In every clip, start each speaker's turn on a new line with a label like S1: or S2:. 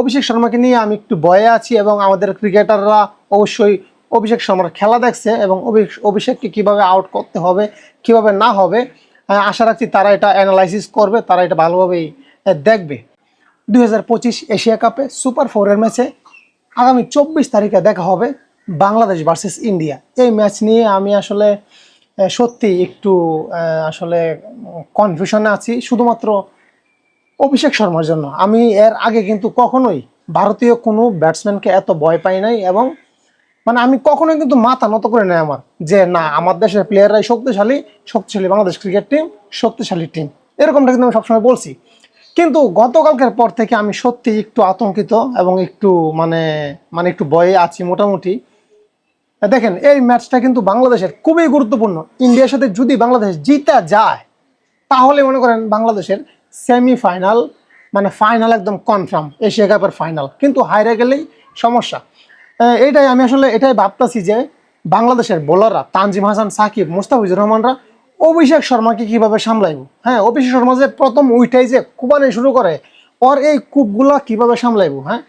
S1: অভিষেক শর্মাকে নিয়ে আমি একটু ভয়ে আছি এবং আমাদের ক্রিকেটাররা অবশ্যই অভিষেক শর্মার খেলা দেখছে এবং অভি- অভিষেককে কীভাবে আউট করতে হবে, কীভাবে না হবে আশা রাখছি তারা এটা অ্যানালাইসিস করবে, তারা এটা ভালোভাবেই দেখবে। দুই হাজার পঁচিশ এশিয়া কাপে সুপার ফোরের ম্যাচে আগামী চব্বিশ তারিখে দেখা হবে বাংলাদেশ ভার্সেস ইন্ডিয়া এই ম্যাচ নিয়ে আমি আসলে সত্যি একটু আসলে কনফিউশনে আছি। শুধুমাত্র অভিষেক শর্মার জন্য। আমি এর আগে কিন্তু কখনোই ভারতীয় কোনো ব্যাটসম্যানকে এত ভয় পাই নাই এবং মানে আমি কখনোই কিন্তু মাথা নত করে নেই আমার যে, না, আমার দেশের প্লেয়াররাই শক্তিশালী শক্তিশালী বাংলাদেশ ক্রিকেট টিম শক্তিশালী টিম এরকমটা কিন্তু আমি সবসময় বলছি। কিন্তু গতকালকের পর থেকে আমি সত্যি একটু আতঙ্কিত এবং একটু মানে মানে একটু ভয়ে আছি মোটামুটি। দেখেন, এই ম্যাচটা কিন্তু বাংলাদেশের খুবই গুরুত্বপূর্ণ। ইন্ডিয়ার সাথে যদি বাংলাদেশ জিতা যায়, তাহলে মনে করেন বাংলাদেশের সেমিফাইনাল মানে ফাইনাল একদম কনফার্ম এশিয়া কাপের ফাইনাল কিন্তু হাইরে গেলেই সমস্যা। এইটাই আমি আসলে এটাই ভাবতেছি যে বাংলাদেশের বোলাররা তানজিম হাসান, সাকিব, মুস্তাফিজুর রহমানরা অভিষেক শর্মাকে কীভাবে সামলাইব? হ্যাঁ অভিষেক শর্মা যে প্রথম উইটাই যে কুবানে শুরু করে, ওর এই কূপগুলা কীভাবে সামলাইব হ্যাঁ?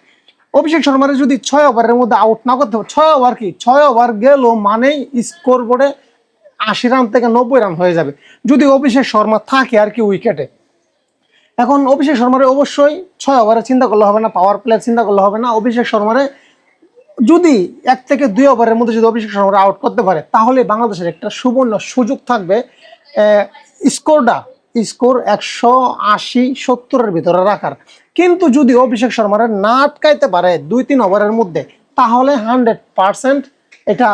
S1: অভিষেক শর্মারে যদি ছয় ওভারের মধ্যে আউট না করতে ছয় ওভার কি? ছয় ওভার গেল মানেই স্কোর বোর্ডে আশি রান থেকে নব্বই রান হয়ে যাবে। যদি অভিষেক শর্মা থাকে আর কি উইকেটে এখন অভিষেক শর্মারে অবশ্যই ছয় ওভারে চিন্তা করলে হবে না পাওয়ার প্লেয়ার চিন্তা করলে হবে না। অভিষেক শর্মারে যদি এক থেকে দুই ওভারের মধ্যে যদি অভিষেক শর্মারে আউট করতে পারে, তাহলে বাংলাদেশের একটা সুবর্ণ সুযোগ থাকবে। স্কোরটা স্কোর একশো আশি, সত্তরের ভিতরে রাখার। কিন্তু যদি অভিষেক শর্মারে না আটকাইতে পারে দুই তিন ওভারের মধ্যে, তাহলে হান্ড্রেড পার্সেন্ট এটা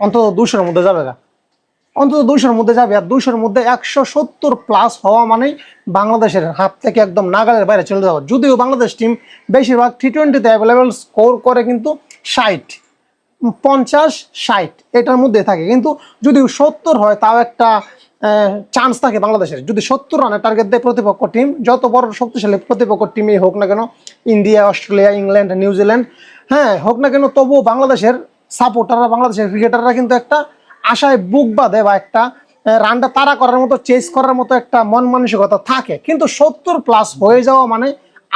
S1: অন্তত দুশোর মধ্যে যাবে না। অন্তত দুইশোর মধ্যে যাবে, আর দুইশোর মধ্যে একশো সত্তর প্লাস হওয়া মানেই বাংলাদেশের হাত থেকে একদম নাগালের বাইরে চলে যাওয়া। যদিও বাংলাদেশ টিম বেশিরভাগ টি টোয়েন্টিতে অ্যাভেলেবেল স্কোর করে কিন্তু ষাট, পঞ্চাশ, ষাট এটার মধ্যে থাকে। কিন্তু যদি সত্তর হয়, তাও একটা চান্স থাকে বাংলাদেশের। যদি সত্তর রানের টার্গেট দেয় প্রতিপক্ষ টিম যত বড় শক্তিশালী প্রতিপক্ষ টিমই হোক না কেন, ইন্ডিয়া, অস্ট্রেলিয়া, ইংল্যান্ড, নিউজিল্যান্ড হ্যাঁ হোক না কেন, তবুও বাংলাদেশের সাপোর্টাররা বাংলাদেশের ক্রিকেটাররা কিন্তু একটা আশায় বুক বাঁধে বা একটা রানটা তাড়া করার মতো চেস করার মতো একটা মন মানসিকতা থাকে। কিন্তু সত্তর প্লাস হয়ে যাওয়া মানে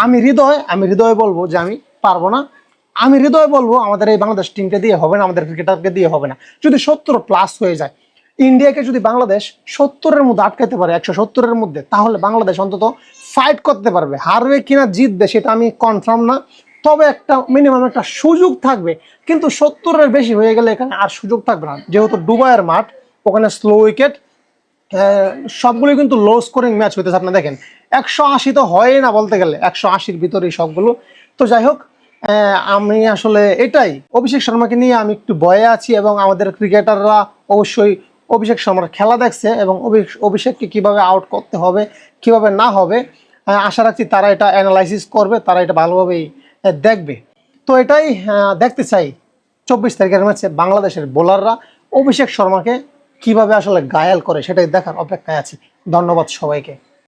S1: আমি হৃদয় আমি হৃদয় বলব যে আমি পারব না। আমি হৃদয় বলব আমাদের এই বাংলাদেশ টিমকে দিয়ে হবে না, আমাদের ক্রিকেটারকে দিয়ে হবে না। যদি সত্তর প্লাস হয়ে যায়, ইন্ডিয়াকে যদি বাংলাদেশ সত্তরের মধ্যে আটকাতে পারে, একশো সত্তরের মধ্যে, তাহলে বাংলাদেশ অন্তত ফাইট করতে পারবে। হারবে কিনা জিতবে সেটা আমি কনফার্ম না। তবে একটা মিনিমাম একটা সুযোগ থাকবে। কিন্তু সত্তরের বেশি হয়ে গেলে এখানে আর সুযোগ থাকবে না। যেহেতু দুবাইয়ের মাঠ, ওখানে স্লো উইকেট সবগুলো কিন্তু লো স্কোরিং ম্যাচ হইতেছে। আপনি দেখেন, একশো আশি তো হয় না বলতে গেলে, একশো আশির ভিতরেই সবগুলো। তো যাই হোক আমি আসলে এটাই। অভিষেক শর্মাকে নিয়ে আমি একটু ভয়ে আছি এবং আমাদের ক্রিকেটাররা অবশ্যই অভিষেক শর্মার খেলা দেখছে এবং অভি- অভিষেককে কীভাবে আউট করতে হবে, কীভাবে না হবে আশা রাখছি তারা এটা অ্যানালাইসিস করবে, তারা এটা ভালোভাবেই দেখবে। তো এটাই দেখতে চাই। চব্বিশ তারিখের ম্যাচে বাংলাদেশের বোলাররা অভিষেক শর্মাকে কীভাবে আসলে গায়াল করে সেটাই দেখার অপেক্ষায় আছি। ধন্যবাদ সবাইকে।